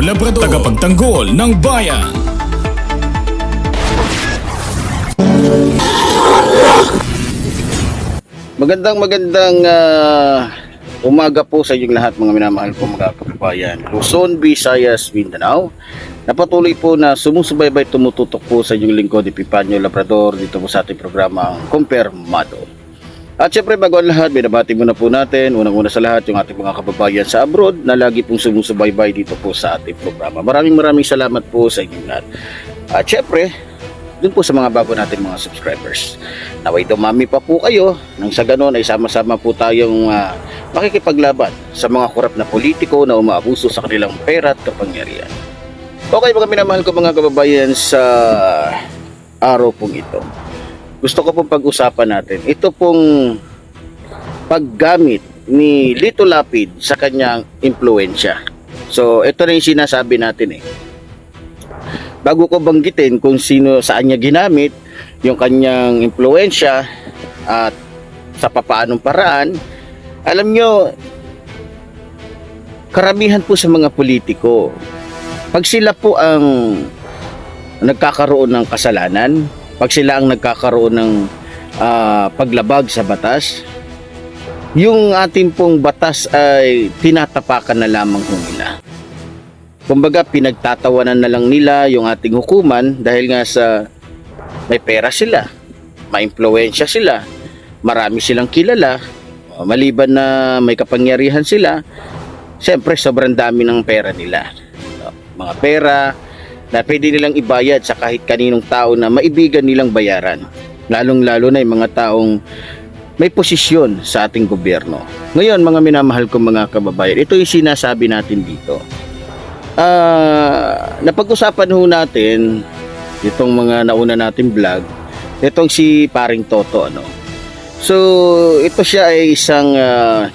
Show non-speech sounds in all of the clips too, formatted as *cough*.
Labrador Tagapagtanggol ng bayan Magandang magandang ah, umaga po sa inyong lahat mga minamahal ko mga kababayan. Luzon, Visayas, Mindanao. Napatuloy po na sumusubaybay tumututok po sa inyong lingkod Epipanyo Labrador dito po sa ating programa Kompermado. At syempre bago ang lahat, binabati muna po natin unang-una sa lahat yung ating mga kababayan sa abroad na lagi pong sumusubaybay dito po sa ating programa. Maraming maraming salamat po sa inyong lahat. At syempre, dun po sa mga bago natin mga subscribers. Naway dumami pa po kayo nang sa ganon ay sama-sama po tayong ah, makikipaglaban sa mga korap na politiko na umaabuso sa kanilang pera at kapangyarihan. Okay mga minamahal ko mga kababayan sa araw pong ito. Gusto ko pong pag-usapan natin. Ito pong paggamit ni Lito Lapid sa kanyang impluensya. So ito na yung sinasabi natin eh bago ko banggitin kung sino saan niya ginamit yung kanyang impluensya at sa papaanong paraan, alam nyo, karamihan po sa mga politiko, pag sila po ang nagkakaroon ng kasalanan, pag sila ang nagkakaroon ng ah, paglabag sa batas, yung ating pong batas ay tinatapakan na lamang ho nila. Kumbaga pinagtatawanan na lang nila yung ating hukuman dahil nga sa may pera sila, maimpluwensya sila, marami silang kilala, maliban na may kapangyarihan sila, siyempre sobrang dami ng pera nila. Mga pera na pwede nilang ibayad sa kahit kaninong tao na maibigan nilang bayaran. Lalong-lalo na yung mga taong may posisyon sa ating gobyerno. Ngayon, mga minamahal kong mga kababayan, ito yung sinasabi natin dito. Ah, napag-usapan ho natin itong mga nauna natin vlog, itong si Paring Toto ano. So, ito siya ay isang ah,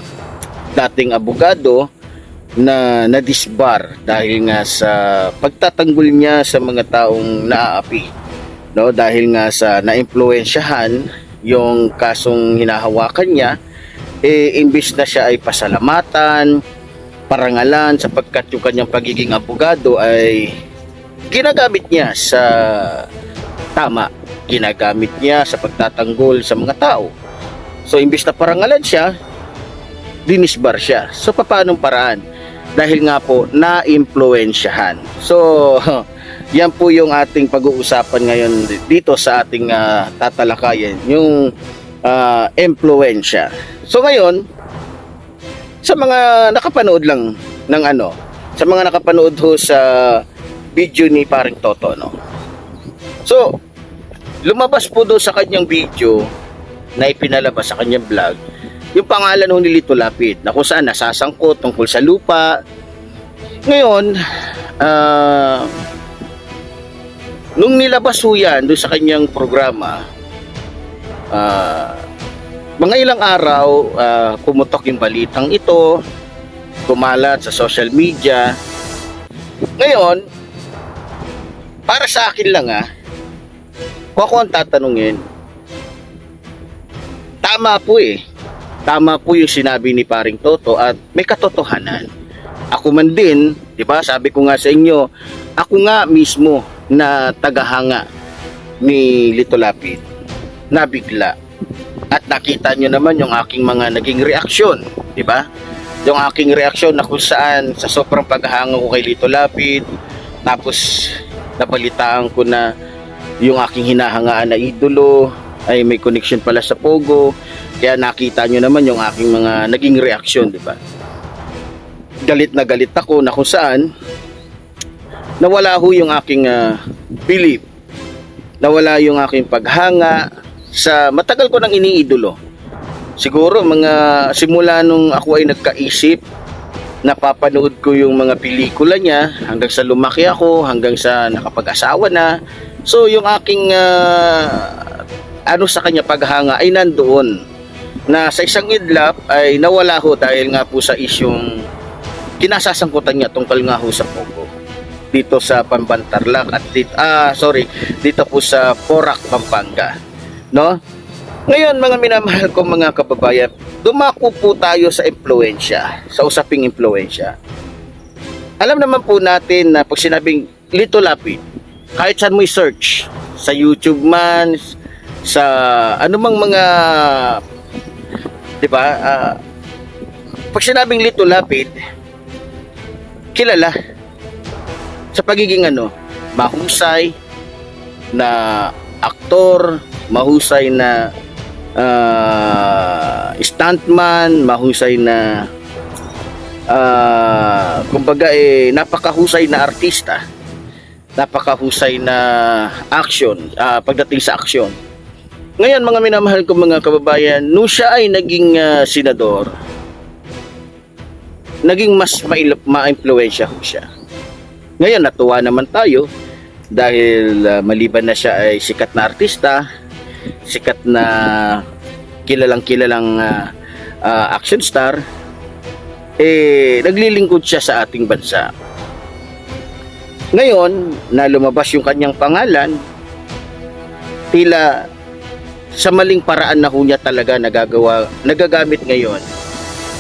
dating abogado na nadisbar dahil nga sa pagtatanggol niya sa mga taong naaapi. No, dahil nga sa naimpluwensyahan yung kasong hinahawakan niya, eh imbis na siya ay pasalamatan, parangalan sapagkat yung kanyang pagiging abogado ay ginagamit niya sa tama. Ginagamit niya sa pagtatanggol sa mga tao. So, imbis na parangalan siya, dinisbar siya. So, paanong paraan? Dahil nga po, na-impluensyahan. So, *laughs* yan po yung ating pag-uusapan ngayon dito sa ating ah, tatalakayan, yung uh, impluensya. So, ngayon, sa mga nakapanood lang ng ano, sa mga nakapanood ho sa video ni Paring Toto, no. So, lumabas po doon sa kanyang video na ipinalabas sa kanyang vlog, yung pangalan ho ni Lito Lapid na kung saan nasasangkot tungkol sa lupa. Ngayon, ah nung nilabas ho yan doon sa kanyang programa, ah mga ilang araw, ah, pumutok yung balitang ito, kumalat sa social media. Ngayon, para sa akin lang ah, kung ako ang tatanungin, tama po eh. Tama po yung sinabi ni paring Toto at may katotohanan. Ako man din, di ba, sabi ko nga sa inyo, ako nga mismo na tagahanga ni Lito Lapid, nabigla at nakita nyo naman yung aking mga naging reaksyon, di ba? Yung aking reaksyon na kung saan sa sobrang paghahanga ko kay Lito Lapid, tapos nabalitaan ko na yung aking hinahangaan na idolo ay may connection pala sa Pogo. Kaya nakita nyo naman yung aking mga naging reaksyon, di ba? Galit na galit ako na kung saan nawala ho yung aking ah, belief. Nawala yung aking paghanga sa matagal ko nang iniidolo. Siguro mga simula nung ako ay nagkaisip napapanood ko yung mga pelikula niya hanggang sa lumaki ako, hanggang sa nakapag-asawa na. So yung aking ah, ano sa kanya paghanga ay nandoon. Na sa isang idlap ay nawala ho dahil nga po sa isyong kinasasangkutan niya tungkol nga ho sa Pogo. Dito sa Pambantarlak at dito, ah sorry dito po sa Porac Pampanga no? Ngayon mga minamahal ko mga kababayan dumako po tayo sa impluensya, sa usaping impluensya. Alam naman po natin na pag sinabing Lito Lapid, kahit saan mo i-search, sa YouTube man, sa anumang mga, di ba, ah, pag sinabing Lito Lapid, kilala sa pagiging ano, mahusay na aktor, mahusay na ah, stuntman, mahusay na ah, kumbaga eh napakahusay na artista. Napakahusay na action, ah, pagdating sa action. Ngayon mga minamahal ko mga kababayan, nung siya ay naging ah, senador, naging mas ma-impluensya ho siya. Ngayon natuwa naman tayo dahil ah, maliban na siya ay sikat na artista, sikat na kilalang kilalang ah, ah, action star eh naglilingkod siya sa ating bansa. Ngayon, na lumabas yung kanyang pangalan, tila sa maling paraan na ho talaga nagagawa, nagagamit ngayon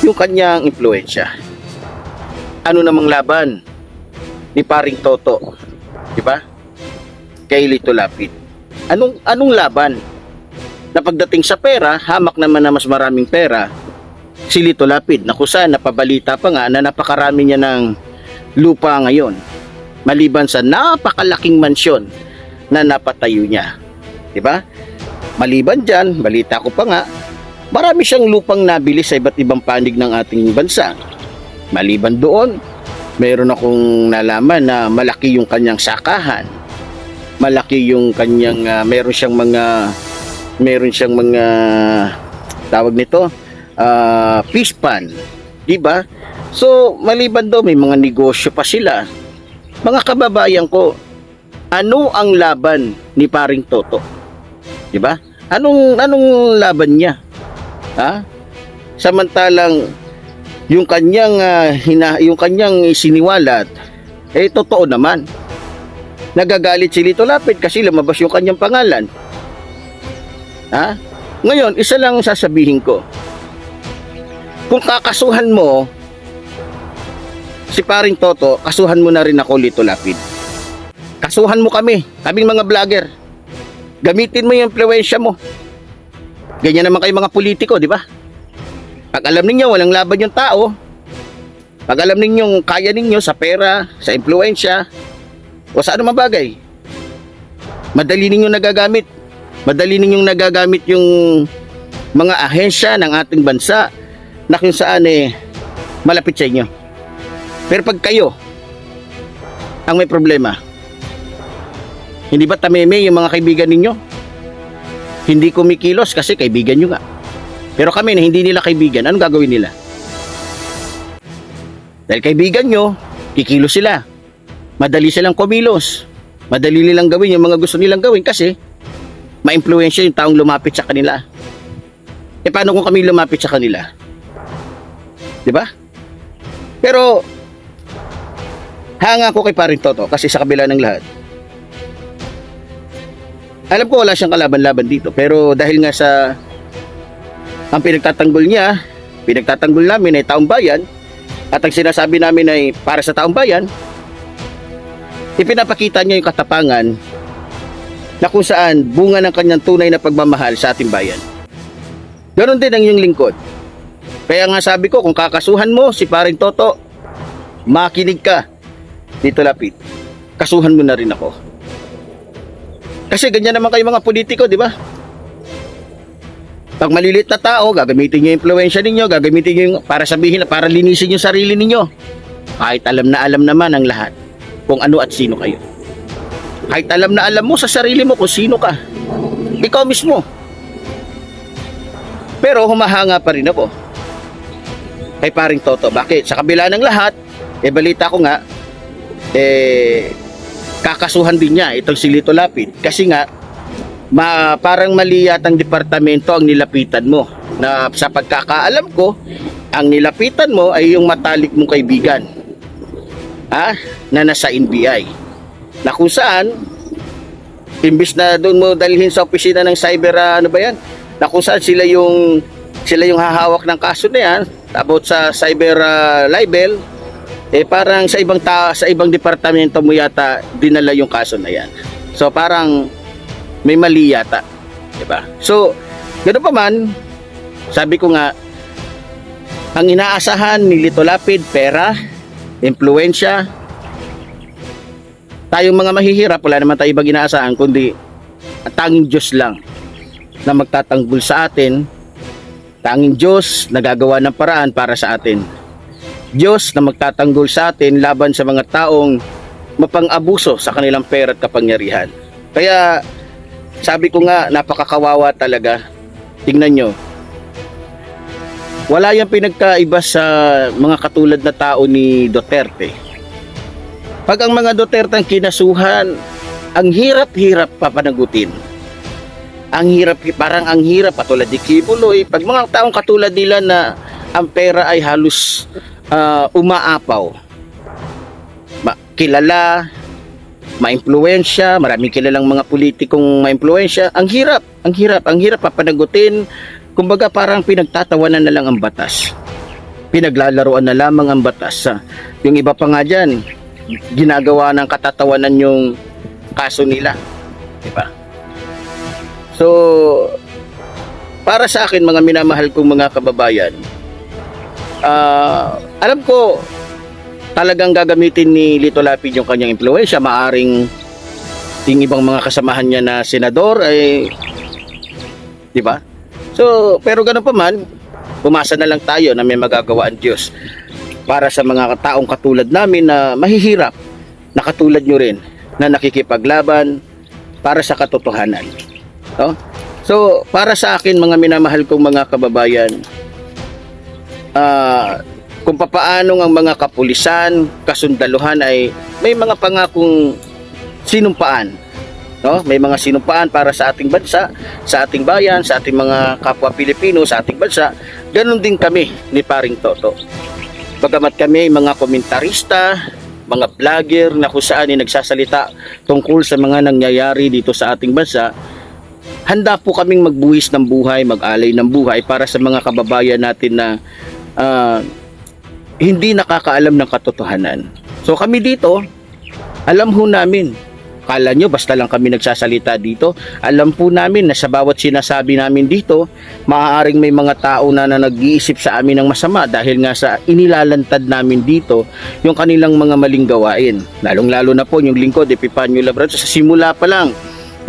yung kanyang impluensya. Ano namang laban ni paring Toto, di ba? Kay Lito Lapid. Anong anong laban? Na pagdating sa pera, hamak naman na mas maraming pera si Lito Lapid na kung saan napabalita pa nga na napakarami niya ng lupa ngayon maliban sa napakalaking mansyon na napatayo niya. Di ba? Maliban dyan, balita ko pa nga, marami siyang lupang nabili sa iba't ibang panig ng ating bansa. Maliban doon, mayroon akong nalaman na malaki yung kanyang sakahan. Malaki yung kanyang, ah, meron siyang mga, meron siyang mga, tawag nito, ah, fish pan. Di ba? So, maliban doon, may mga negosyo pa sila. Mga kababayan ko, ano ang laban ni paring Toto? 'Di ba? Anong anong laban niya? Ha? Samantalang yung kanyang ah, hina, yung kanyang isiniwalat eh totoo naman. Nagagalit si Lito Lapid kasi lumabas yung kanyang pangalan. Ha? Ngayon, isa lang sasabihin ko. Kung kakasuhan mo si paring Toto, kasuhan mo na rin ako Lito Lapid. Kasuhan mo kami, kaming mga vlogger. Gamitin mo yung influensya mo. Ganyan naman kayo mga politiko, di ba? Pag alam ninyo walang laban yung tao, pag alam ninyo kaya ninyo sa pera, sa influensya, o sa anumang bagay, madali ninyo nagagamit. Madali ninyong nagagamit yung mga ahensya ng ating bansa na kung saan eh malapit sa inyo. Pero pag kayo ang may problema, hindi ba tameme yung mga kaibigan ninyo? Hindi kumikilos kasi kaibigan nyo nga. Pero kami na hindi nila kaibigan, anong gagawin nila? Dahil kaibigan nyo, kikilos sila. Madali silang kumilos. Madali nilang gawin yung mga gusto nilang gawin kasi ma-influensya yung taong lumapit sa kanila. E paano kung kami lumapit sa kanila? 'Di ba? Pero hanga ko kay paring Toto kasi sa kabila ng lahat. Alam ko wala siyang kalaban-laban dito pero dahil nga sa ang pinagtatanggol niya, pinagtatanggol namin ay taong bayan at ang sinasabi namin ay para sa taong bayan, ipinapakita niya yung katapangan na kung saan bunga ng kanyang tunay na pagmamahal sa ating bayan. Ganon din ang iyong lingkod. Kaya nga sabi ko, kung kakasuhan mo si paring Toto, makinig ka dito lapit. Kasuhan mo na rin ako. Kasi ganyan naman kayo mga politiko, di ba? Pag malilit na tao, gagamitin nyo yung influensya ninyo, gagamitin nyo yung, para sabihin na, para linisin yung sarili ninyo. Kahit alam na alam naman ang lahat kung ano at sino kayo. Kahit alam na alam mo sa sarili mo kung sino ka. Ikaw mismo. Pero humahanga pa rin ako. Kay paring Toto. Bakit? Sa kabila ng lahat, eh balita ko nga, eh, kakasuhan din niya itong si Lito Lapid. Kasi nga, ma, parang mali yatang departamento ang nilapitan mo. Na sa pagkakaalam ko, ang nilapitan mo ay yung matalik mong kaibigan. Ha? Na nasa NBI. Na kung saan, imbis na doon mo dalhin sa opisina ng cyber, ah, ano ba yan? Na kung saan sila yung sila yung hahawak ng kaso na yan about sa cyber ah, libel eh parang sa ibang ta sa ibang departamento mo yata dinala yung kaso na yan. So parang may mali yata, 'di ba? So, ganoon pa man, sabi ko nga ang inaasahan ni Lito Lapid pera, impluensya. Tayong mga mahihirap, wala naman tayo ibang inaasahan kundi ang tanging Diyos lang na magtatanggol sa atin. Tanging Diyos na gagawa ng paraan para sa atin. Diyos na magtatanggol sa atin laban sa mga taong mapang-abuso sa kanilang pera at kapangyarihan. Kaya sabi ko nga napakakawawa talaga. Tingnan nyo. Wala yung pinagkaiba sa mga katulad na tao ni Duterte. Pag ang mga Duterte ang kinasuhan, ang hirap-hirap papanagutin. Ang hirap, parang ang hirap, patulad ni Kibuloy. Pag mga taong katulad nila na ang pera ay halos ah, umaapaw. Ma- kilala, maimpluwensya, maraming kilalang mga politikong maimpluwensya. Ang hirap, ang hirap, ang hirap papanagutin. Kumbaga parang pinagtatawanan na lang ang batas. Pinaglalaroan na lamang ang batas. Yung iba pa nga dyan, ginagawa ng katatawanan yung kaso nila. Diba? So, para sa akin mga minamahal kong mga kababayan, ah, alam ko talagang gagamitin ni Lito Lapid yung kanyang impluensya. Maaring yung ibang mga kasamahan niya na senador ay di ba? So, pero ganun pa man, umasa na lang tayo na may magagawa ang Diyos para sa mga taong katulad namin na mahihirap na katulad nyo rin na nakikipaglaban para sa katotohanan. No? So, para sa akin mga minamahal kong mga kababayan, ah kung papaano ang mga kapulisan, kasundaluhan ay may mga pangakong sinumpaan. No? May mga sinumpaan para sa ating bansa, sa ating bayan, sa ating mga kapwa Pilipino, sa ating bansa. Ganon din kami ni Paring Toto. Bagamat kami ay mga komentarista, mga vlogger na kung saan ay nagsasalita tungkol sa mga nangyayari dito sa ating bansa, handa po kaming magbuwis ng buhay, mag-alay ng buhay para sa mga kababayan natin na ah, hindi nakakaalam ng katotohanan. So kami dito, alam ho namin. Kala nyo basta lang kami nagsasalita dito. Alam po namin na sa bawat sinasabi namin dito, maaaring may mga tao na, na nag-iisip sa amin ng masama dahil nga sa inilalantad namin dito yung kanilang mga maling gawain. Lalong-lalo na po yung lingkod, Epipanyo Labrador. Sa simula pa lang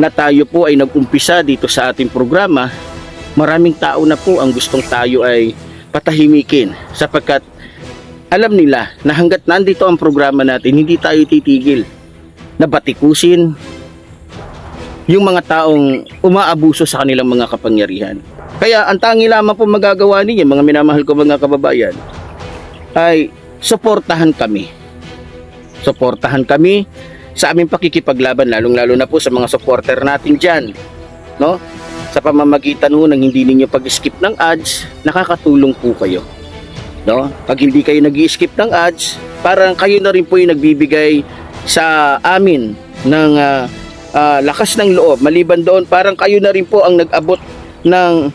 na tayo po ay nag-umpisa dito sa ating programa, maraming tao na po ang gustong tayo ay patahimikin sapagkat alam nila na hanggat nandito ang programa natin, hindi tayo titigil na batikusin yung mga taong umaabuso sa kanilang mga kapangyarihan. Kaya ang tangi lamang po magagawa ninyo, mga minamahal ko mga kababayan, ay suportahan kami. Suportahan kami sa aming pakikipaglaban, lalong-lalo na po sa mga supporter natin dyan. No? Sa pamamagitan ho ng hindi ninyo pag-skip ng ads, nakakatulong po kayo no? Pag hindi kayo nag-skip ng ads, parang kayo na rin po yung nagbibigay sa amin ng ah, ah, lakas ng loob. Maliban doon, parang kayo na rin po ang nag-abot ng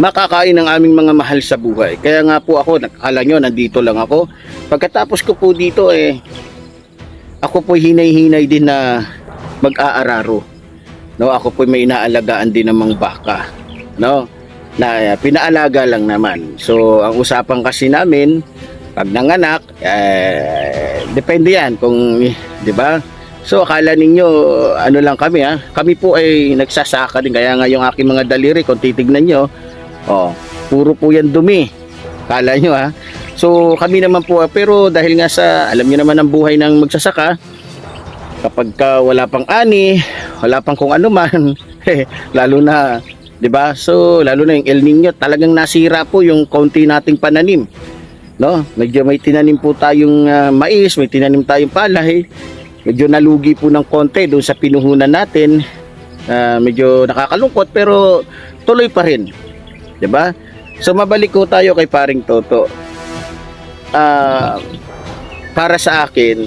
makakain ng aming mga mahal sa buhay. Kaya nga po ako, nakakala nyo, nandito lang ako. Pagkatapos ko po dito, eh, ako po hinay-hinay din na mag-aararo. No, ako po may inaalagaan din ng mga baka. No? na uh, pinaalaga lang naman. So, ang usapan kasi namin, pag nanganak, eh, depende yan kung, di ba? So akala ninyo ano lang kami ha. Kami po ay nagsasaka din kaya nga yung aking mga daliri kung titignan nyo. Oh, puro po yan dumi. Kala nyo ha. So kami naman po pero dahil nga sa alam niyo naman ang buhay ng magsasaka kapag ka wala pang ani, wala pang kung ano man, *laughs* lalo na 'di ba? So lalo na yung El Nino talagang nasira po yung konti nating pananim. No? Medyo may tinanim po tayong ah, mais, may tinanim tayong palay medyo nalugi po ng konti doon sa pinuhunan natin. Ah, medyo nakakalungkot pero tuloy pa rin. 'Di ba? So mabalik ko tayo kay paring Toto. Ah, para sa akin,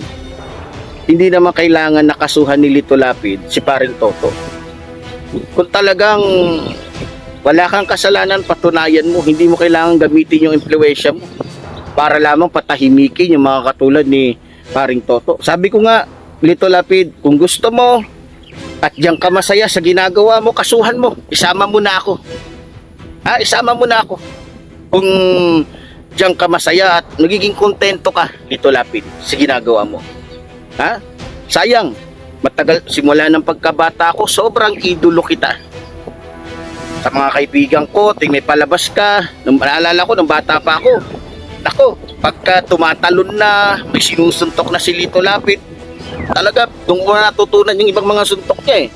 hindi naman kailangan nakasuhan ni Lito Lapid si paring Toto. Kung talagang wala kang kasalanan, patunayan mo, hindi mo kailangan gamitin yung impluensya mo para lamang patahimikin yung mga katulad ni paring Toto. Sabi ko nga, Lito Lapid, kung gusto mo at diyan ka masaya sa ginagawa mo, kasuhan mo. Isama mo na ako. Ha, isama mo na ako. Kung diyan ka masaya at nagiging kontento ka, Lito Lapid, sa ginagawa mo. Ha? Sayang, matagal, simula ng pagkabata ko, sobrang idolo kita. Sa mga kaibigan ko, ting may palabas ka, nung naalala ko, nung bata pa ako, Nako, pagka tumatalon na, may sinusuntok na si Lito Lapid, talaga doon ko na natutunan yung ibang mga suntok niya eh.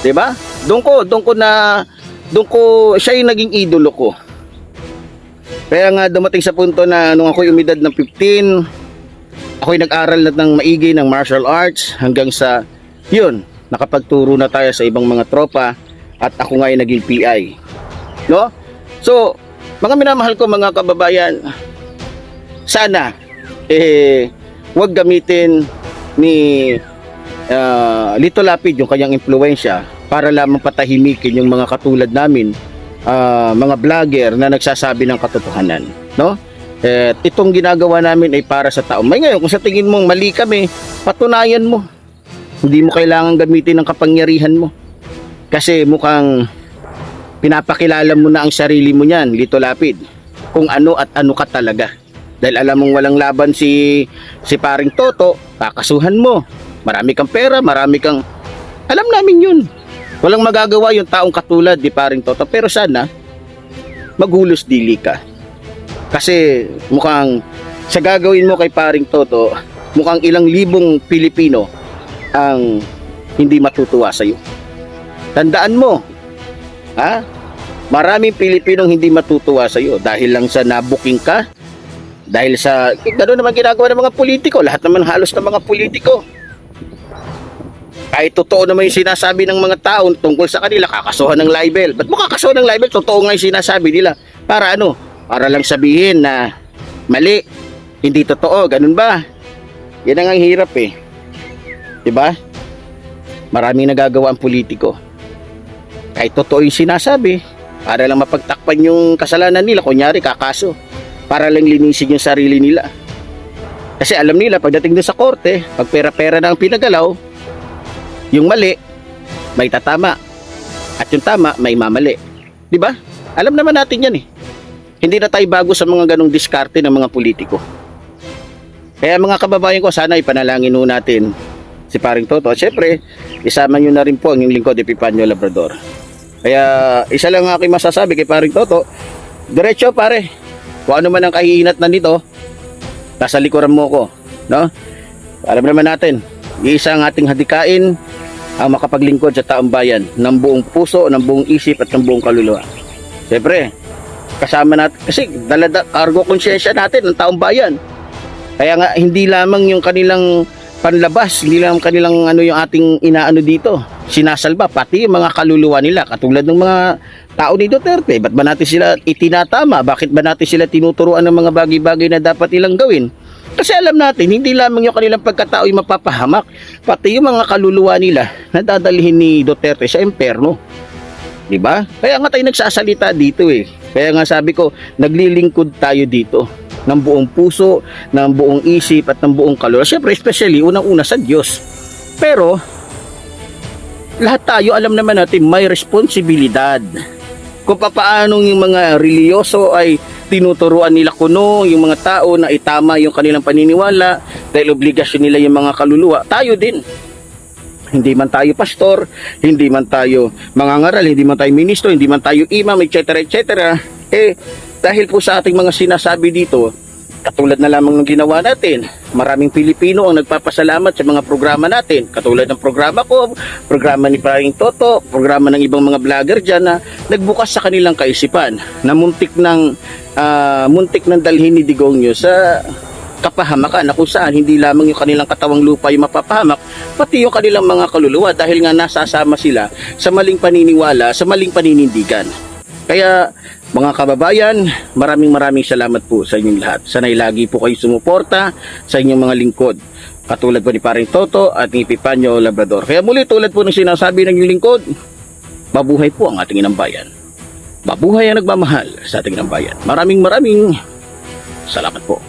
'Di ba? Doon ko, doon ko na doon ko siya yung naging idolo ko. Kaya nga dumating sa punto na nung ako umidad ng 15, ako'y nag-aral na ng maigi ng martial arts hanggang sa yun, nakapagturo na tayo sa ibang mga tropa at ako nga ay naging PI. No? So, mga minamahal ko mga kababayan, sana eh wag gamitin ni ah, Lito Lapid yung kanyang impluensya para lamang patahimikin yung mga katulad namin ah, mga vlogger na nagsasabi ng katotohanan no at itong ginagawa namin ay para sa tao may ngayon kung sa tingin mong mali kami patunayan mo hindi mo kailangan gamitin ng kapangyarihan mo kasi mukhang pinapakilala mo na ang sarili mo niyan Lito Lapid kung ano at ano ka talaga dahil alam mong walang laban si si paring Toto, kakasuhan mo. Marami kang pera, marami kang alam namin 'yun. Walang magagawa yung taong katulad ni paring Toto, pero sana maghulos dili ka. Kasi mukhang sa gagawin mo kay paring Toto, mukhang ilang libong Pilipino ang hindi matutuwa sa iyo. Tandaan mo, ha? Maraming Pilipinong hindi matutuwa sa iyo dahil lang sa nabuking ka, dahil sa, eh, naman ginagawa ng mga politiko. Lahat naman halos ng mga politiko. Kahit totoo naman yung sinasabi ng mga tao tungkol sa kanila, kakasuhan ng libel. Ba't mo kakasuhan ng libel? Totoo nga yung sinasabi nila. Para ano? Para lang sabihin na mali, hindi totoo. Ganun ba? Yan ang ang hirap eh. 'Di ba? Maraming nagagawa ang politiko. Kahit totoo yung sinasabi, para lang mapagtakpan yung kasalanan nila, kunyari kakaso para lang linisin yung sarili nila. Kasi alam nila pagdating doon sa korte, pag pera-pera na ang pinagalaw, yung mali may tatama at yung tama may mamali. 'Di ba? Alam naman natin 'yan eh. Hindi na tayo bago sa mga ganong diskarte ng mga politiko. Kaya mga kababayan ko, sana ipanalangin ho natin si Paring Toto. At syempre, isama nyo na rin po ang inyong lingkod, Epipanyo Labrador. Kaya isa lang ang aking masasabi kay Paring Toto, diretso pare, kung ano man ang kahihinat na nito, nasa likuran mo ko. No? Alam naman natin, isa ang ating hadikain ang makapaglingkod sa taong bayan ng buong puso, ng buong isip at ng buong kaluluwa. Siyempre, kasama natin, kasi dalada, cargo konsyensya natin ng taong bayan. Kaya nga, hindi lamang yung kanilang panlabas, hindi lang kanilang ano yung ating inaano dito, sinasalba, pati yung mga kaluluwa nila, katulad ng mga tao ni Duterte, ba't ba natin sila itinatama? Bakit ba natin sila tinuturuan ng mga bagay-bagay na dapat nilang gawin? Kasi alam natin, hindi lamang yung kanilang pagkatao yung mapapahamak, pati yung mga kaluluwa nila na dadalhin ni Duterte sa emperno. 'Di ba? Kaya nga tayo nagsasalita dito eh. Kaya nga sabi ko, naglilingkod tayo dito ng buong puso, ng buong isip at ng buong kaluluwa. Siyempre, especially unang-una sa Diyos. Pero lahat tayo alam naman natin may responsibilidad kung papaano yung mga religyoso ay tinuturuan nila kuno yung mga tao na itama yung kanilang paniniwala dahil obligasyon nila yung mga kaluluwa. Tayo din. Hindi man tayo pastor, hindi man tayo mangangaral, hindi man tayo ministro, hindi man tayo imam, etc. etc. Eh, dahil po sa ating mga sinasabi dito, katulad na lamang ng ginawa natin, maraming Pilipino ang nagpapasalamat sa mga programa natin. Katulad ng programa ko, programa ni Paring Toto, programa ng ibang mga vlogger dyan na nagbukas sa kanilang kaisipan na muntik ng, ah, muntik ng dalhin ni Digongyo sa kapahamakan na kung saan hindi lamang yung kanilang katawang lupa yung mapapahamak, pati yung kanilang mga kaluluwa dahil nga nasasama sila sa maling paniniwala, sa maling paninindigan. Kaya mga kababayan, maraming maraming salamat po sa inyong lahat. Sanay lagi po kayo sumuporta sa inyong mga lingkod. Katulad po ni Paring Toto at ni Pipanyo Labrador. Kaya muli tulad po ng sinasabi ng inyong lingkod, mabuhay po ang ating inang bayan. Mabuhay ang nagmamahal sa ating inang bayan. Maraming maraming salamat po.